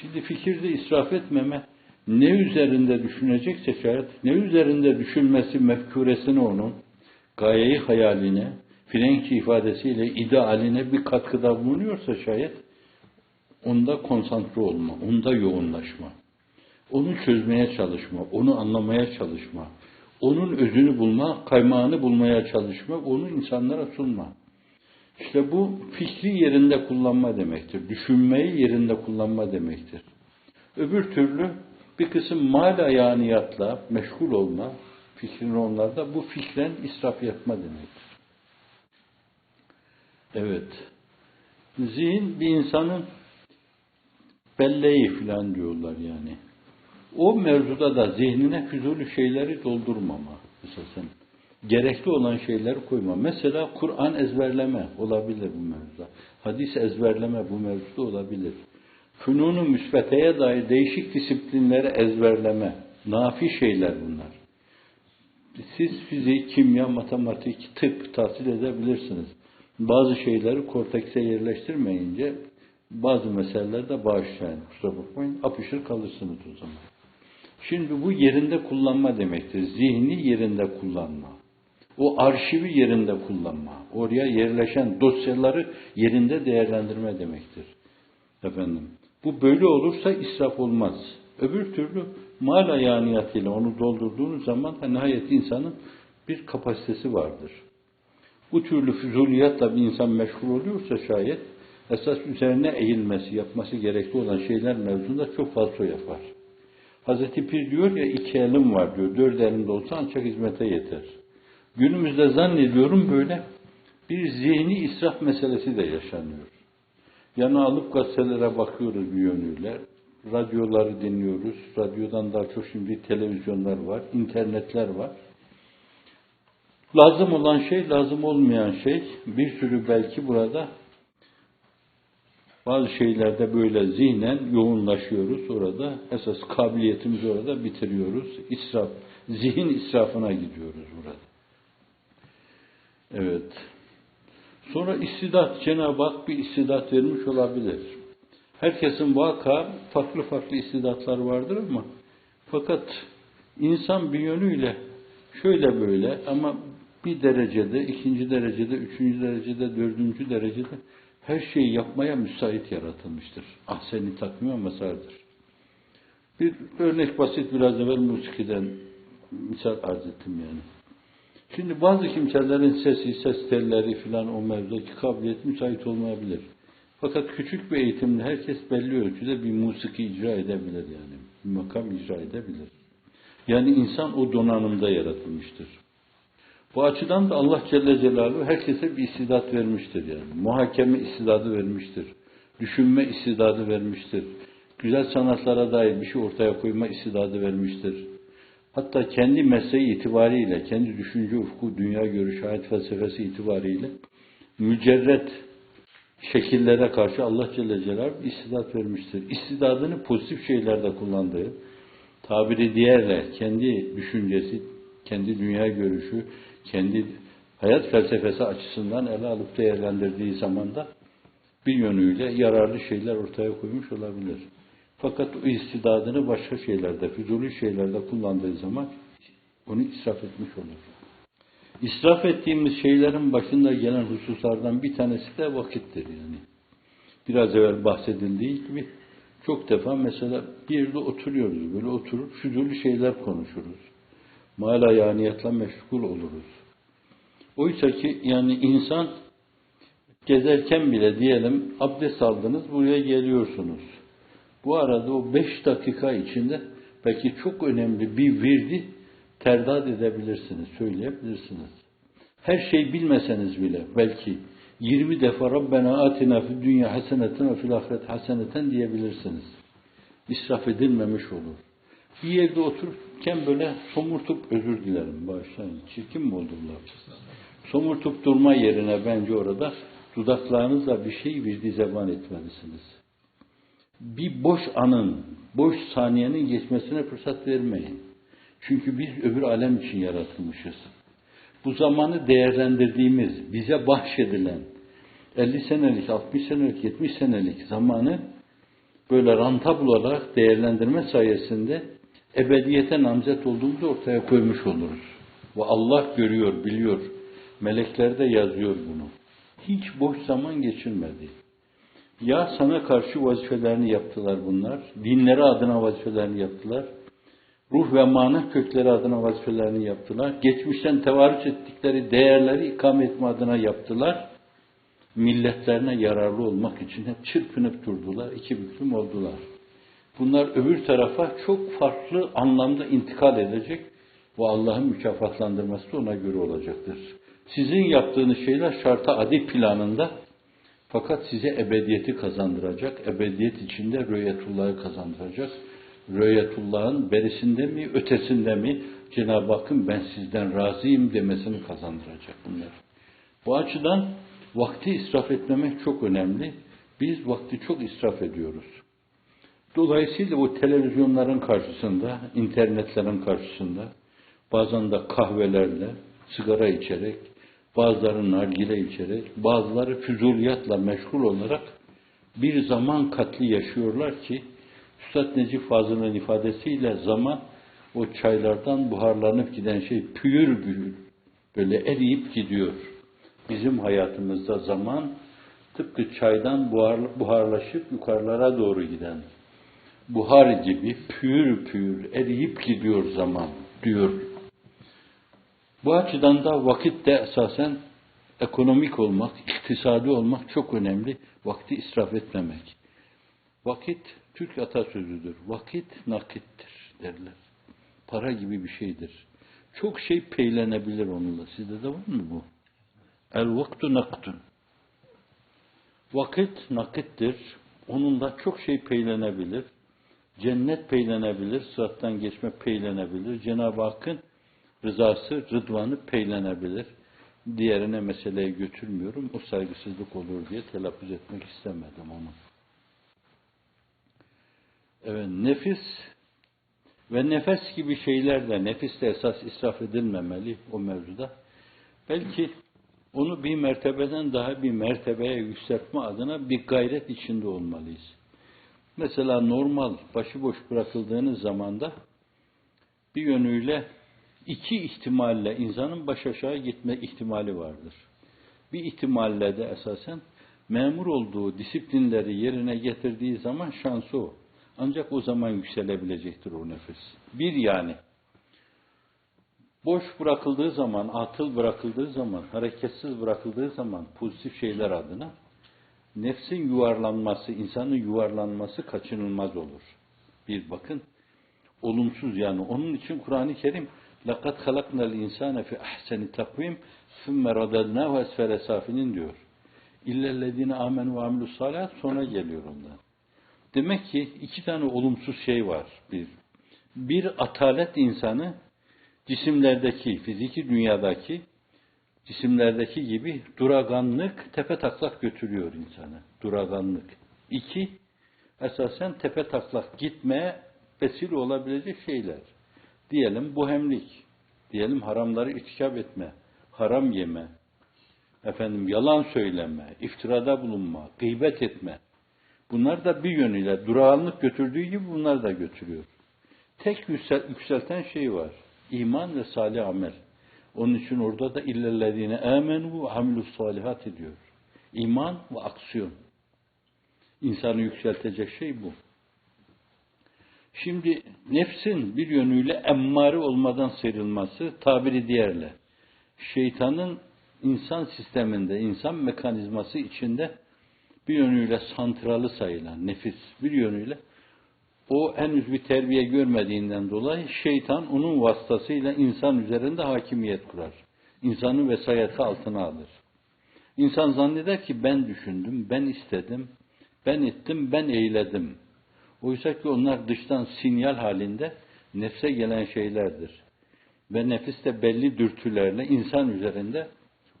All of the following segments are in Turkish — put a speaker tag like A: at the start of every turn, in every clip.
A: Şimdi fikirde israf etmeme ne üzerinde düşünecekse şayet, ne üzerinde düşünmesi mefkuresine onun, gayeyi hayaline, Frenki ifadesiyle idealine bir katkıda bulunuyorsa şayet, onda konsantre olma, onda yoğunlaşma, onu çözmeye çalışma, onu anlamaya çalışma, onun özünü bulma, kaymağını bulmaya çalışma, onu insanlara sunma. İşte bu fikri yerinde kullanma demektir. Düşünmeyi yerinde kullanma demektir. Öbür türlü bir kısım mal ayaniyatla meşgul olma, fikrin onlarda bu fikren israf yapma demektir. Evet. Zihin bir insanın belleği falan diyorlar yani. O mevzuda da zihnine füzuli şeyleri doldurmama. Esasen gerekli olan şeyleri koyma. Mesela Kur'an ezberleme olabilir bu mevzuda. Hadis ezberleme bu mevzuda olabilir. Fünunu müsbeteye dair değişik disiplinleri ezberleme. Nafi şeyler bunlar. Siz fizik, kimya, matematik, tıp tahsil edebilirsiniz. Bazı şeyleri kortekse yerleştirmeyince bazı meselelerde bağışlayın. Kusura bakmayın. Apışır kalırsınız o zaman. Şimdi bu yerinde kullanma demektir. Zihni yerinde kullanma. O arşivi yerinde kullanma. Oraya yerleşen dosyaları yerinde değerlendirme demektir. Efendim. Bu böyle olursa israf olmaz. Öbür türlü mal ayaniyatıyla onu doldurduğunuz zaman nihayet insanın bir kapasitesi vardır. Bu türlü füzuliyatla bir insan meşgul oluyorsa şayet esas üzerine eğilmesi, yapması gerekli olan şeyler mevzunda çok fazla yapar. Hazreti Pir diyor ya iki elim var diyor, dört elimde olsa ancak hizmete yeter. Günümüzde zannediyorum böyle bir zihni israf meselesi de yaşanıyor. Yana alıp gazetelere bakıyoruz bir yönüyle. Radyoları dinliyoruz. Radyodan daha çok şimdi televizyonlar var, internetler var. Lazım olan şey, lazım olmayan şey. Bir sürü belki burada bazı şeylerde böyle zihnen yoğunlaşıyoruz orada. Esas kabiliyetimizi orada bitiriyoruz. İsraf, zihin israfına gidiyoruz burada. Evet. Sonra istidat, Cenab-ı Hak bir istidat vermiş olabilir. Herkesin vaka farklı farklı istidatlar vardır ama fakat insan bir yönüyle şöyle böyle ama bir derecede, ikinci derecede, üçüncü derecede, dördüncü derecede her şeyi yapmaya müsait yaratılmıştır. Ahseni takvime mesardır. Bir örnek basit biraz evvel musikiden misal arz ettim yani. Şimdi bazı kimselerin sesi, ses telleri filan o mevzudaki kabiliyet müsait olmayabilir. Fakat küçük bir eğitimle herkes belli ölçüde bir musiki icra edebilir yani. Bir makam icra edebilir. Yani insan o donanımda yaratılmıştır. Bu açıdan da Allah Celle Celaluhu herkese bir istidat vermiştir yani. Muhakeme istidadı vermiştir. Düşünme istidadı vermiştir. Güzel sanatlara dair bir şey ortaya koyma istidadı vermiştir. Hatta kendi mesleği itibariyle, kendi düşünce ufku, dünya görüşü, hayat felsefesi itibariyle mücerret şekillere karşı Allah Celle Celaluhu istidat vermiştir. İstidadını pozitif şeylerde kullandığı, tabiri diğerle kendi düşüncesi, kendi dünya görüşü, kendi hayat felsefesi açısından ele alıp değerlendirdiği zaman da bir yönüyle yararlı şeyler ortaya koymuş olabilir. Fakat o istidadını başka şeylerde, füzuli şeylerde kullandığı zaman onu israf etmiş olur. İsraf ettiğimiz şeylerin başında gelen hususlardan bir tanesi de vakittir yani. Biraz evvel bahsedildiği gibi çok defa mesela bir yerde oturuyoruz, böyle oturup füzuli şeyler konuşuruz. Mala yaniyatla meşgul oluruz. Oysa ki yani insan gezerken bile diyelim abdest aldınız buraya geliyorsunuz. Bu arada o beş dakika içinde belki çok önemli bir virdi terdat edebilirsiniz, söyleyebilirsiniz. Her şey bilmeseniz bile belki 20 defa Rabbena atina fid dünya haseneten ve fil ahiret haseneten diyebilirsiniz. İsraf edilmemiş olur. Bir yerde otururken böyle somurtup özür dilerim bağışlayın. Çirkin mi oldu? Somurtup durma yerine bence orada dudaklarınızla bir şey virdi zeban etmelisiniz. Bir boş anın, boş saniyenin geçmesine fırsat vermeyin. Çünkü biz öbür alem için yaratılmışız. Bu zamanı değerlendirdiğimiz, bize bahşedilen 50 senelik, 60 senelik, 70 senelik zamanı böyle rantabl olarak değerlendirme sayesinde ebediyete namzet olduğumuzu ortaya koymuş oluruz. Ve Allah görüyor, biliyor. Melekler de yazıyor bunu. Hiç boş zaman geçirmedi. Ya sana karşı vazifelerini yaptılar bunlar, dinleri adına vazifelerini yaptılar, ruh ve mana kökleri adına vazifelerini yaptılar, geçmişten tevarüç ettikleri değerleri ikame etme adına yaptılar, milletlerine yararlı olmak için hep çırpınıp durdular, iki büklüm oldular. Bunlar öbür tarafa çok farklı anlamda intikal edecek ve Allah'ın mükafatlandırması da ona göre olacaktır. Sizin yaptığınız şeyler şarta adi planında fakat size ebediyeti kazandıracak, ebediyet içinde rüyetullahı kazandıracak. Rüyetullahın berisinde mi, ötesinde mi Cenab-ı Hakk'ın ben sizden razıyım demesini kazandıracak bunlar. Bu açıdan vakti israf etmemek çok önemli. Biz vakti çok israf ediyoruz. Dolayısıyla bu televizyonların karşısında, internetlerin karşısında, bazen de kahvelerle, sigara içerek, bazıları nargile içerek, bazıları füzuliyatla meşgul olarak bir zaman katli yaşıyorlar ki, Üstad Necip Fazıl'ın ifadesiyle zaman o çaylardan buharlanıp giden şey püyür büyür, böyle eriyip gidiyor. Bizim hayatımızda zaman tıpkı çaydan buhar, buharlaşıp yukarılara doğru giden buhar gibi pür pür eriyip gidiyor zaman diyor. Bu açıdan da vakitte esasen ekonomik olmak, iktisadi olmak çok önemli. Vakti israf etmemek. Vakit Türk atasözüdür. Vakit nakittir derler. Para gibi bir şeydir. Çok şey peylenebilir onunla. Sizde de var mı bu? El vaktu naktun. Vakit nakittir. Onunla çok şey peylenebilir. Cennet peylenebilir, sırattan geçme peylenebilir. Cenab-ı Hakk'ın rızası, rıdvanı peylenebilir. Diğerine meseleyi götürmüyorum. O saygısızlık olur diye telaffuz etmek istemedim onu. Evet, nefis ve nefes gibi şeyler de nefis de esas israf edilmemeli o mevzuda. Belki onu bir mertebeden daha bir mertebeye yükseltme adına bir gayret içinde olmalıyız. Mesela normal başıboş bırakıldığınız zamanda bir yönüyle iki ihtimalle insanın baş aşağı gitme ihtimali vardır. Bir ihtimalle de esasen memur olduğu disiplinleri yerine getirdiği zaman şansı o. Ancak o zaman yükselebilecektir o nefes. Bir yani boş bırakıldığı zaman, atıl bırakıldığı zaman, hareketsiz bırakıldığı zaman pozitif şeyler adına nefsin yuvarlanması, insanın yuvarlanması kaçınılmaz olur. Bir bakın, olumsuz yani. Onun için Kur'an-ı Kerim لَقَدْ خَلَقْنَا الْاِنْسَانَ فِي اَحْسَنِ تَقْوِيمٍ ثُمَّ رَدَلْنَاهُ اَسْفَلَ سَافِلِينَ diyor. İllellezine amenu ve amilus salat sonra geliyor ondan. Demek ki iki tane olumsuz şey var. Bir, bir atalet insanı cisimlerdeki, fiziki dünyadaki cisimlerdeki gibi duraganlık tepe taklak götürüyor insanı. Duraganlık. İki, esasen tepe taklak gitmeye vesile olabilecek şeyler. Diyelim buhemlik, diyelim haramları irtikap etme, haram yeme, efendim yalan söyleme, iftirada bulunma, gıybet etme. Bunlar da bir yönüyle durağanlık götürdüğü gibi bunlar da götürüyor. Tek yükselten şey var. İman ve salih amel. Onun için orada da illellezine amenu ve amilus salihat diyor. İman ve aksiyon. İnsanı yükseltecek şey bu. Şimdi nefsin bir yönüyle emmare olmadan sıyrılması tabiri diğerle şeytanın insan sisteminde, insan mekanizması içinde bir yönüyle santralı sayılan nefis, bir yönüyle o henüz bir terbiye görmediğinden dolayı şeytan onun vasıtasıyla insan üzerinde hakimiyet kurar. İnsanın vesayeti altına alır. İnsan zanneder ki ben düşündüm, ben istedim, ben ettim, ben eyledim. Oysa ki onlar dıştan sinyal halinde nefse gelen şeylerdir. Ve nefis de belli dürtülerle insan üzerinde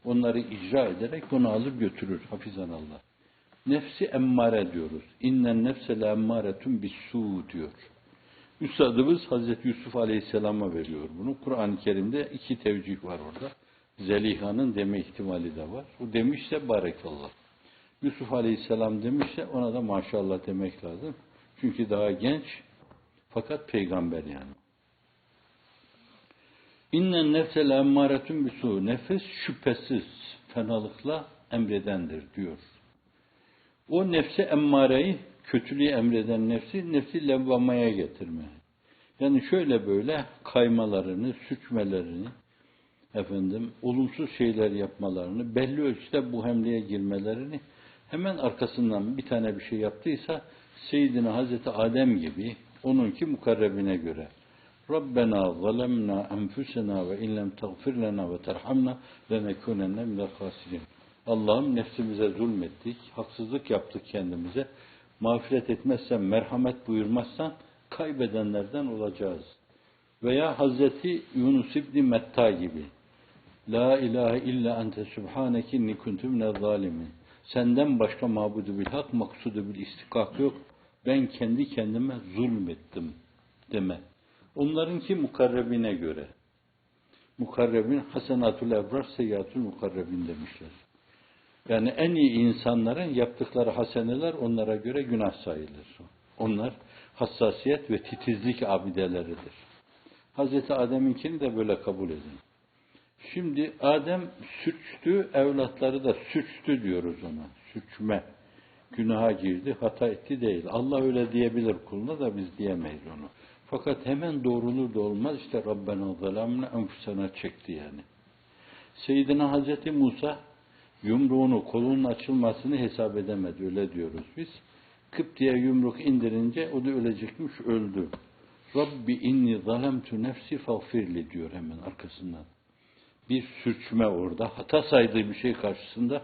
A: onları icra ederek onu alır götürür. Hafizan Allah. Nefsi emmare diyoruz. İnnen nefse le emmaretun bissu diyor. Üstadımız Hazreti Yusuf Aleyhisselam'a veriyor bunu. Kur'an-ı Kerim'de iki tevcih var orada. Zeliha'nın deme ihtimali de var. O demişse barekallah. Yusuf Aleyhisselam demişse ona da maşallah demek lazım. Çünkü daha genç fakat peygamber yani. İnnen nefsel emmaretun bisu. Nefis şüphesiz fenalıkla emredendir diyor. O nefsi emmareyi, kötülüğü emreden nefsi, nefsi levvamaya getirme. Yani şöyle böyle kaymalarını, süçmelerini, efendim, olumsuz şeyler yapmalarını, belli ölçüde bu hemleye girmelerini, hemen arkasından bir tane bir şey yaptıysa, Seyyidina Hazreti Adem gibi, onunki mukarrebine göre, Rabbena zalemna enfusena ve in lem tagfir lena ve terhamna lenekunenne minel hasirin. Allah'ım nefsimize zulmettik, haksızlık yaptık kendimize. Mağfiret etmezsen, merhamet buyurmazsan kaybedenlerden olacağız. Veya Hazreti Yunus İbni Metta gibi. La ilahe illa ente subhaneke inni minel zalimin. Senden başka mabudu bil hak, maksudu bil istikak yok. Ben kendi kendime zulmettim deme. Onlarınki mukarrebine göre. Mukarrebin hasenatul ebrar seyyatul mukarrebin demişler. Yani en iyi insanların yaptıkları haseneler onlara göre günah sayılır. Onlar hassasiyet ve titizlik abideleridir. Hazreti Adem'inkini de böyle kabul edin. Şimdi Adem suçtu, evlatları da suçtu diyoruz ona. Suçme. Günaha girdi, hata etti değil. Allah öyle diyebilir kuluna da biz diyemeyiz onu. Fakat hemen doğrulur da olmaz işte Rabbena zalamne enfusena çekti yani. Seyyidina Hazreti Musa yumruğunu, kolunun açılmasını hesap edemedi. Öyle diyoruz biz. Kıp diye yumruk indirince o da ölecekmiş, öldü. Rabbi inni zalemtu nefsi fagfirli diyor hemen arkasından. Bir sürçme orada. Hata saydığı bir şey karşısında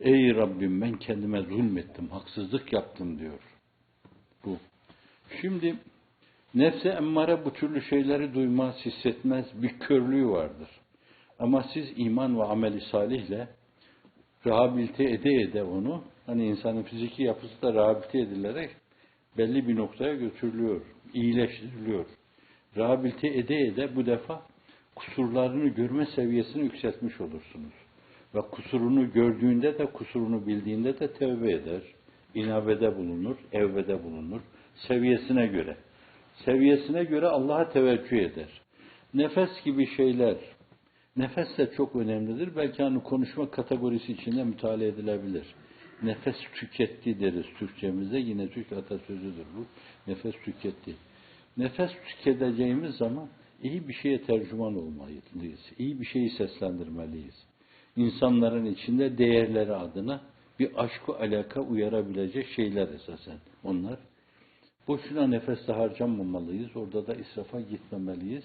A: Ey Rabbim ben kendime zulmettim, haksızlık yaptım diyor. Bu. Şimdi nefse emmare bu türlü şeyleri duymaz, hissetmez, bir körlüğü vardır. Ama siz iman ve ameli salihle rehabilite ede ede onu, hani insanın fiziki yapısı da rehabilite edilerek belli bir noktaya götürülüyor, iyileştiriliyor. Rehabilite ede ede bu defa kusurlarını görme seviyesini yükseltmiş olursunuz. Ve kusurunu gördüğünde de, kusurunu bildiğinde de tevbe eder, inabede bulunur, evvede bulunur, seviyesine göre. Seviyesine göre Allah'a teveccüh eder. Nefes gibi şeyler, nefes de çok önemlidir. Belki hani konuşma kategorisi içinde müteala edilebilir. Nefes tüketti deriz Türkçemizde. Yine Türk atasözüdür bu. Nefes tüketti. Nefes tüketeceğimiz zaman iyi bir şeye tercüman olmalıyız. İyi bir şeyi seslendirmeliyiz. İnsanların içinde değerleri adına bir aşkı alaka uyarabilecek şeyler esasen onlar. Boşuna nefeste harcamamalıyız. Orada da israfa gitmemeliyiz.